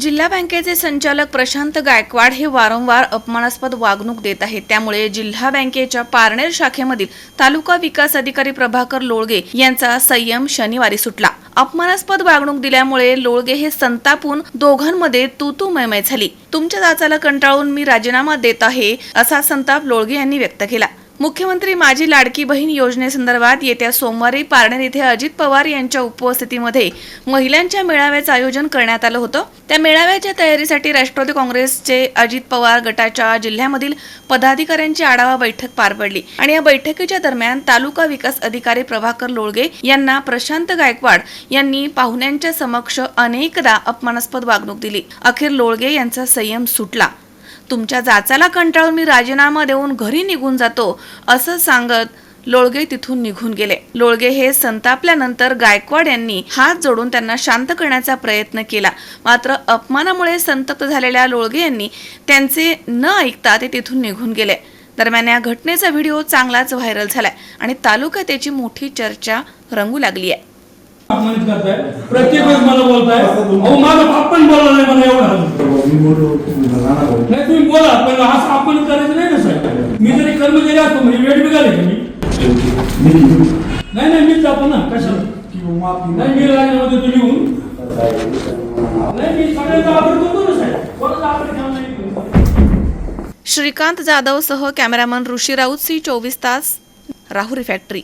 जिल्हा बँकेचे संचालक प्रशांत गायकवाड हे वारंवार अपमानास्पद वागणूक देत आहेत. त्यामुळे जिल्हा बँकेच्या पारनेर शाखेमधील तालुका विकास अधिकारी प्रभाकर लोळगे यांचा संयम शनिवारी सुटला. अपमानास्पद वागणूक दिल्यामुळे लोळगे हे संतापून दोघांमध्ये तू तू मैमै झाली. तुमच्या जाचाला कंटाळून मी राजीनामा देत आहे असा संताप लोळगे यांनी व्यक्त केला. मुख्यमंत्री माझी लाडकी बहीण योजनेसंदर्भात येत्या सोमवारी पारनेर येथे अजित पवार यांच्या उपस्थितीमध्ये महिलांच्या मेळाव्याचं आयोजन करण्यात आलं होतं. त्या मेळाव्याच्या तयारीसाठी राष्ट्रवादी काँग्रेसचे अजित पवार गटाच्या जिल्ह्यामधील पदाधिकाऱ्यांची आढावा बैठक पार पडली. आणि या बैठकीच्या दरम्यान तालुका विकास अधिकारी प्रभाकर लोळगे यांना प्रशांत गायकवाड यांनी पाहुण्यांच्या समक्ष अनेकदा अपमानास्पद वागणूक दिली. अखेर लोळगे यांचा संयम सुटला. तुमच्या जाचाला कंटाळून मी राजीनामा देऊन घरी निघून जातो असं सांगत लोळगे तिथून निघून गेले. लोळगे हे संतापल्यानंतर गायकवाड यांनी हात जोडून त्यांना शांत करण्याचा प्रयत्न केला. मात्र अपमानामुळे संतप्त झालेल्या लोळगे यांनी त्यांचे न ऐकता ते तिथून निघून गेले. दरम्यान या घटनेचा व्हिडिओ चांगलाच व्हायरल झालाय आणि तालुक्यात त्याची मोठी चर्चा रंगू लागली आहे अपमानित करताय. प्रत्येक वेळेस मला बोलताय. अहो माझा बाप पण बोलला नाही मला एवढा नाही. तुम्ही बोला पण असं अपमानित करायचं नाही ना साहेब. मी जरी कर्मचारी असतो म्हणजे वेळ बिघाले का मी? नाही नाही मीच जातो ना कशाला? नाही मी राजीनामा देतो लिहून. नाही मी सगळ्यांचा आदर करतो ना साहेब. कोणाचा आदर ठेवला श्रीकांत जाधव सह कॅमेरामन ऋषी राऊत सी चोवीस तास राहुरी फॅक्टरी.